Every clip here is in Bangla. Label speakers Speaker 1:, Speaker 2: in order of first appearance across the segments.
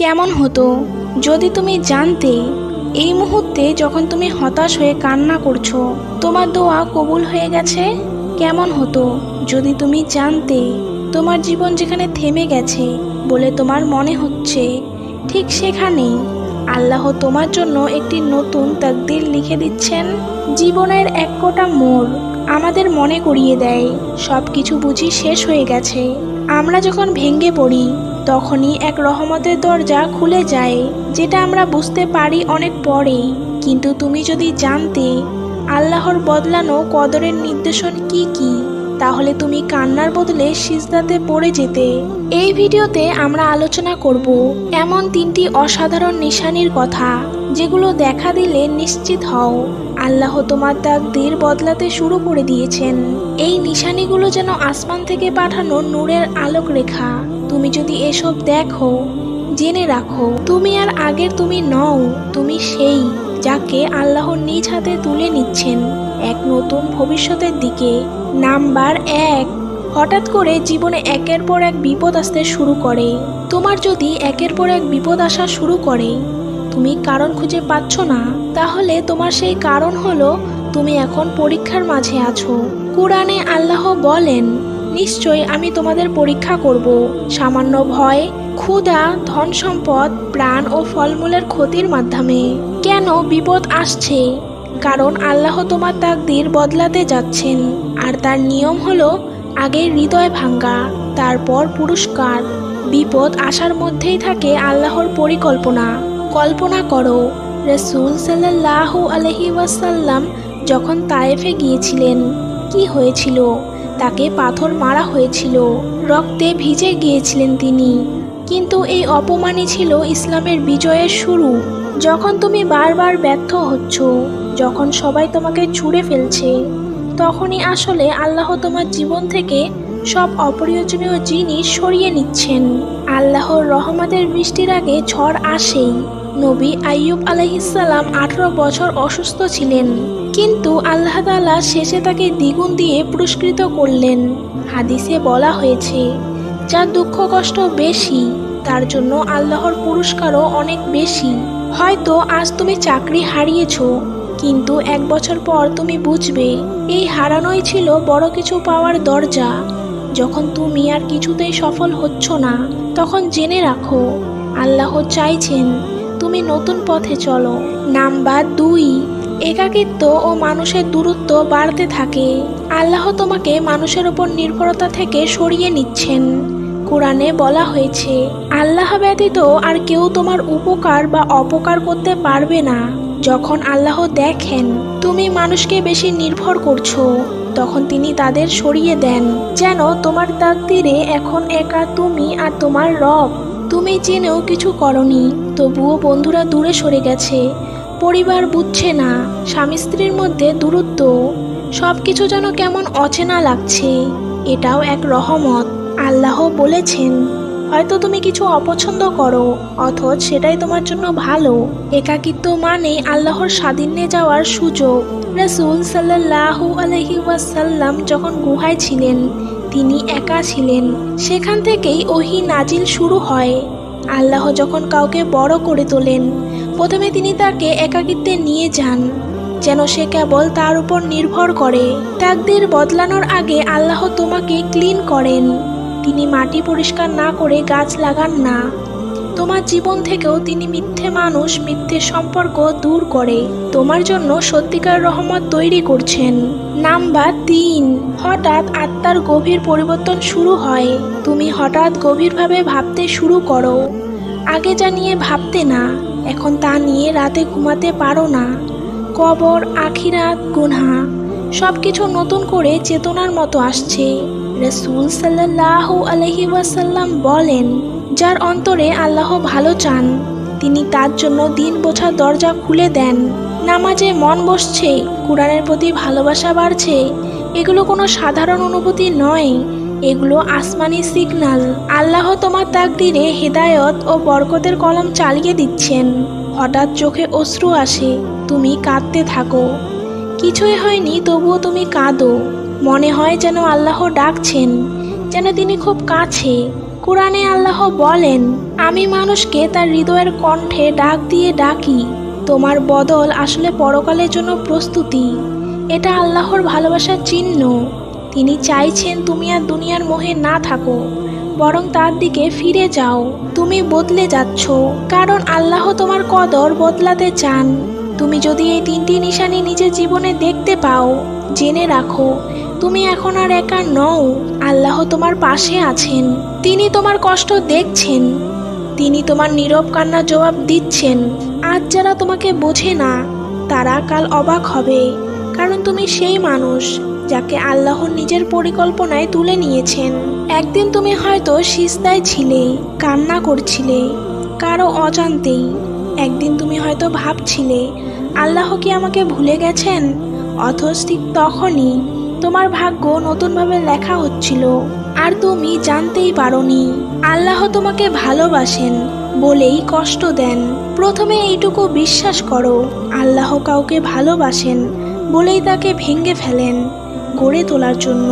Speaker 1: কেমন হতো? যদি তুমি জানতে, এই মুহূর্তে যখন তুমি হতাশ হয়ে কান্না করছ, তোমার দোয়া কবুল হয়ে গেছে? কেমন হতো? যদি তুমি জানতে, তোমার জীবন যেখানে থেমে গেছে বলে তোমার মনে হচ্ছে, ঠিক সেখানেই আল্লাহ তোমার জন্য একটি নতুন তাকদির লিখে দিচ্ছেন। জীবনের এক কোটা মোড় আমাদের মনে করিয়ে দেয়। সব কিছু বুঝি শেষ হয়ে গেছে। আমরা যখন ভেঙে পড়ি তখনই এক রহমতের দরজা খুলে যায়, যেটা আমরা বুঝতে পারি অনেক পরে কিন্তু তুমি যদি জানতে আল্লাহর বদলানো কদরের নির্দেশন কি কি, তাহলে তুমি কান্নার বদলে সিজদাতে পড়ে যেতে। এই ভিডিওতে আমরা আলোচনা করব এমন তিনটি অসাধারণ নিশানির কথা, যেগুলো দেখা দিলে নিশ্চিত হও, আল্লাহ তোমার তাকদির বদলাতে শুরু করে দিয়েছেন। এই নিশানিগুলো যেন আসমান থেকে পাঠানো নূরের আলোক রেখা তুমি যদি এসব দেখো, জেনে রাখো, তুমি আর আগের তুমি নও, তুমি সেই যাকে আল্লাহ নিজ হাতে তুলে নিচ্ছেন। এক নতুন ভবিষ্যতের দিকে, নাম্বার এক, হঠাৎ করে জীবনে একের পর এক বিপদ আসতে শুরু করে। তোমার যদি একের পর এক বিপদ আসা শুরু করে, তুমি কারণ খুঁজে পাচ্ছ না। তাহলে তোমার সেই কারণ হলো, তুমি এখন পরীক্ষার মাঝে আছো। কোরআনে আল্লাহ বলেন নিশ্চয় আমি তোমাদের পরীক্ষা করব। সামান্য ভয়, ক্ষুধা, ধন সম্পদ, প্রাণ ও ফলমূলের ক্ষতির মাধ্যমে। কেন বিপদ আসছে? কারণ আল্লাহ তোমার তাকদির বদলাতে যাচ্ছেন, আর তার নিয়ম হলো আগে হৃদয় ভাঙ্গা, তারপর পুরস্কার। বিপদ আসার মধ্যেই থাকে আল্লাহর পরিকল্পনা। কল্পনা করো, রসুল সাল্লাহ আলহি ওয়াসাল্লাম যখন তায়েফে গিয়েছিলেন কি হয়েছিল? তাকে পাথর মারা হয়েছিল। রক্তে ভিজে গিয়েছিলেন তিনি। কিন্তু এই অপমানই ছিল ইসলামের বিজয়ের শুরু। যখন তুমি বারবার ব্যর্থ হচ্ছ, যখন সবাই তোমাকে ছুঁড়ে ফেলছে, তখনই আসলে আল্লাহ তোমার জীবন থেকে সব অপ্রয়োজনীয় জিনিস সরিয়ে নিচ্ছেন। আল্লাহর রহমতের বৃষ্টির আগে ঝড় আসেই। নবী আইয়ুব আলহিসাল্লাম আঠারো বছর অসুস্থ ছিলেন। কিন্তু আল্লাহ তাআলা শেষে তাকে দ্বিগুণ দিয়ে পুরস্কৃত করলেন। হাদিসে বলা হয়েছে, যার দুঃখ কষ্ট বেশি, তার জন্য আল্লাহর পুরস্কারও অনেক বেশি। হয়তো আজ তুমি চাকরি হারিয়েছ, কিন্তু এক বছর পর তুমি বুঝবে, এই হারানোই ছিল বড় কিছু পাওয়ার দরজা। যখন তুমি আর কিছুতেই সফল হচ্ছ না, তখন জেনে রাখো, আল্লাহ চাইছেন তুমি নতুন পথে চলো। নাম্বার দুই একাকিত্ব ও মানুষের দূরত্ব বাড়তে থাকে। আল্লাহ তোমাকে মানুষের উপর নির্ভরতা থেকে সরিয়ে নিচ্ছেন। কোরআনে বলা হয়েছে, আল্লাহ ব্যতীত আর কেউ তোমার উপকার বা অপকার করতে পারবে না। যখন আল্লাহ দেখেন তুমি মানুষকে বেশি নির্ভর করছ, তখন তিনি তাদের সরিয়ে দেন, যেন তোমার তাকদিরে এখন একা তুমি আর তোমার রব। তুমি জেনেও কিছু করনি, তবুও বন্ধুরা দূরে সরে গেছে। পরিবার বুঝছে না, স্বামী স্ত্রীর মধ্যে দূরত্ব সব কিছু যেন কেমন অচেনা লাগছে, এটাও এক রহমত। আল্লাহ বলেছেন, হয়তো তুমি কিছু অপছন্দ করো, অথচ সেটাই তোমার জন্য ভালো। একাকিত্ব মানে আল্লাহর স্বাধীনে যাওয়ার সুযোগ। রসুল সাল্লাহু আলহি ওয়াসাল্লাম যখন গুহায় ছিলেন, তিনি একা ছিলেন। সেখান থেকেই ওহি নাজিল শুরু হয়। আল্লাহ যখন কাউকে বড় করে তোলেন প্রথমে তিনি তাকে একাকিত্বে নিয়ে যান, যেন সে কেবল তার উপর নির্ভর করে। তাকদের বদলানোর আগে আল্লাহ তোমাকে ক্লিন করেন। তিনি মাটি পরিষ্কার না করে গাছ লাগান না। তোমার জীবন থেকেও তিনি মিথ্যে মানুষ, মিথ্যে সম্পর্ক দূর করে। তোমার জন্য সত্যিকার রহমত তৈরি করছেন। নাম্বার তিন, হঠাৎ আত্মার গভীর পরিবর্তন শুরু হয়। তুমি হঠাৎ গভীরভাবে ভাবতে শুরু করো। আগে জানিয়ে ভাবতে না। এখন তা নিয়ে রাতে ঘুমাতে পারো না। কবর, আখিরাত, গুনহা সব কিছু নতুন করে চেতনার মতো আসছে। রসুল সাল্লাহ আলহি ওয়াসাল্লাম বলেন, যার অন্তরে আল্লাহ ভালো চান, তিনি তার জন্য দিন বোঝার দরজা খুলে দেন। নামাজে মন বসছে, কোরআনের প্রতি ভালোবাসা বাড়ছে। এগুলো কোনো সাধারণ অনুভূতি নয়। এগুলো আসমানি সিগনাল। আল্লাহ তোমার তাকদিরে হেদায়ত ও বরকতের কলম চালিয়ে দিচ্ছেন। হঠাৎ চোখে অশ্রু আসে, তুমি কাঁদতে থাকো। কিছুই হয়নি, তবুও তুমি কাঁদো। মনে হয় যেন আল্লাহ ডাকছেন, যেন তিনি খুব কাছে। কোরআনে আল্লাহ বলেন, আমি মানুষকে তার হৃদয়ের কণ্ঠে ডাক দিয়ে ডাকি। তোমার বদল আসলে পরকালের জন্য প্রস্তুতি। এটা আল্লাহর ভালোবাসার চিহ্ন। তিনি চাইছেন তুমি আর দুনিয়ার মোহে না থাকো, বরং তার দিকে ফিরে যাও। তুমি বদলে যাচ্ছ, কারণ আল্লাহ তোমার কদর বদলাতে চান। তুমি যদি এই তিনটি নিশানি নিজের জীবনে দেখতে পাও, জেনে রাখো, তুমি এখন আর একা নও, আল্লাহ তোমার পাশে আছেন। তিনি তোমার কষ্ট দেখছেন, তিনি তোমার নীরব কান্নার জবাব দিচ্ছেন। আজ যারা তোমাকে বোঝে না, তারা কাল অবাক হবে, কারণ তুমি সেই মানুষ। যাকে আল্লাহ নিজের পরিকল্পনায় তুলে নিয়েছেন। একদিন তুমি হয়তো সিস্তায় ছিলে, কান্না করছিলে, কারও অজান্তেই। একদিন তুমি হয়তো ভাবছিলে, আল্লাহ কি আমাকে ভুলে গেছেন? অথচ ঠিক তখনই তোমার ভাগ্য নতুনভাবে লেখা হচ্ছিল, আর তুমি জানতেই পারোনি। আল্লাহ তোমাকে ভালোবাসেন বলেই কষ্ট দেন। প্রথমে এইটুকু বিশ্বাস করো, আল্লাহ কাউকে ভালোবাসেন বলেই তাকে ভেঙে ফেলেন। গড়ে তোলার জন্য।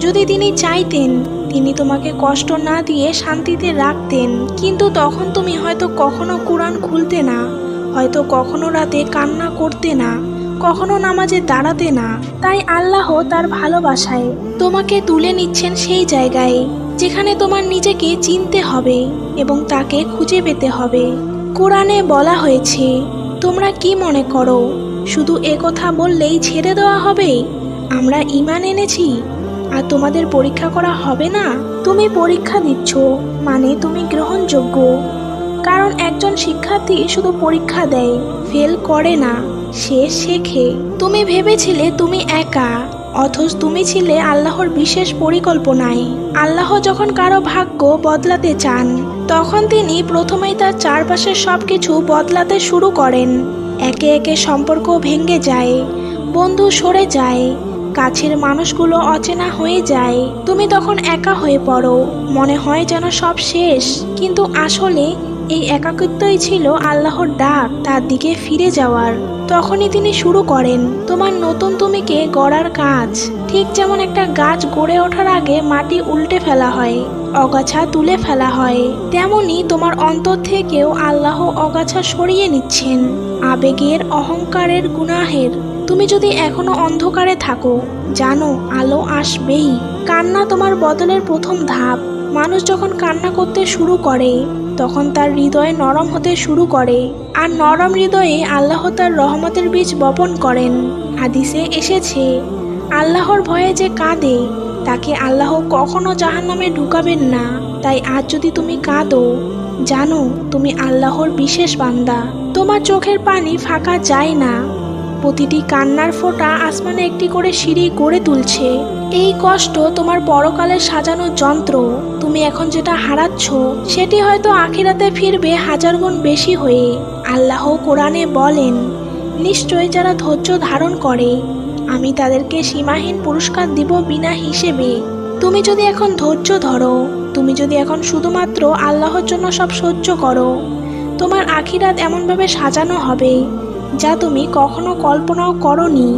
Speaker 1: যদি তিনি চাইতেন, তিনি তোমাকে কষ্ট না দিয়ে শান্তিতে রাখতেন। কিন্তু তখন তুমি হয়তো কখনো কোরআন খুলতে না, হয়তো কখনো রাতে কান্না করতে না, কখনো নামাজে দাঁড়াতে না। তাই আল্লাহ তার ভালোবাসায় তোমাকে তুলে নিচ্ছেন সেই জায়গায়, যেখানে তোমার নিজেকে চিনতে হবে এবং তাকে খুঁজে পেতে হবে। কোরআনে বলা হয়েছে, তোমরা কি মনে করো? শুধু এ কথা বললেই ছেড়ে দেওয়া হবে? আমরা ইমান এনেছি, আর তোমাদের পরীক্ষা করা হবে না। তুমি পরীক্ষা দিচ্ছ মানে তুমি গ্রহণযোগ্য। কারণ একজন শিক্ষার্থী শুধু পরীক্ষা দেয় ফেল করে না, সে শেখে। তুমি ভেবেছিলে তুমি একা, অথচ তুমি ছিলে আল্লাহর বিশেষ পরিকল্পনায়। আল্লাহ যখন কারও ভাগ্য বদলাতে চান, তখন তিনি প্রথমেই তার চারপাশের সব কিছু বদলাতে শুরু করেন। একে একে সম্পর্ক ভেঙে যায়, বন্ধু সরে যায় কাছের মানুষগুলো অচেনা হয়ে যায়। তুমি তখন একা হয়ে পড়ো। মনে হয় যেন সব শেষ। কিন্তু আসলে এই একাকিত্বই ছিল আল্লাহর ডাক, তার দিকে ফিরে যাওয়ার। তখনই তিনি শুরু করেন, তোমার নতুন তুমিকে গড়ার কাজ। ঠিক যেমন একটা গাছ গড়ে ওঠার আগে মাটি উল্টে ফেলা হয়, অগাছা তুলে ফেলা হয়, তেমনি তোমার অন্তর থেকেও আল্লাহ অগাছা সরিয়ে নিচ্ছেন। আবেগের অহংকারের গুনাহের তুমি যদি এখনও অন্ধকারে থাকো, জানো আলো আসবেই। কান্না তোমার বদলের প্রথম ধাপ। মানুষ যখন কান্না করতে শুরু করে, তখন তার হৃদয় নরম হতে শুরু করে। আর নরম হৃদয়ে আল্লাহ তার রহমতের বীজ বপন করেন। হাদিসে এসেছে, আল্লাহর ভয়ে যে কাঁদে, তাকে আল্লাহ কখনো জাহান্নামে ঢুকাবেন না। তাই আজ যদি তুমি কাঁদো, জানো তুমি আল্লাহর বিশেষ বান্দা। তোমার চোখের পানি ফাঁকা যায় না। প্রতিটি কান্নার ফোঁটা আসমানে একটি করে সিঁড়ি গড়ে তুলছে। এই কষ্ট তোমার পরকালের সাজানো যন্ত্র। তুমি এখন যেটা হারাচ্ছ, সেটি হয়তো আখিরাতে ফিরবে হাজার গুণ বেশি হয়ে। আল্লাহ কোরআনে বলেন নিশ্চয় যারা ধৈর্য ধারণ করে, আমি তাদেরকে সীমাহীন পুরস্কার দিব বিনা হিসেবে। তুমি যদি এখন ধৈর্য ধরো, তুমি যদি এখন শুধুমাত্র আল্লাহর জন্য সব সহ্য করো, তোমার আখিরাত এমনভাবে সাজানো হবে যা তুমি কখনো কল্পনাও করনি।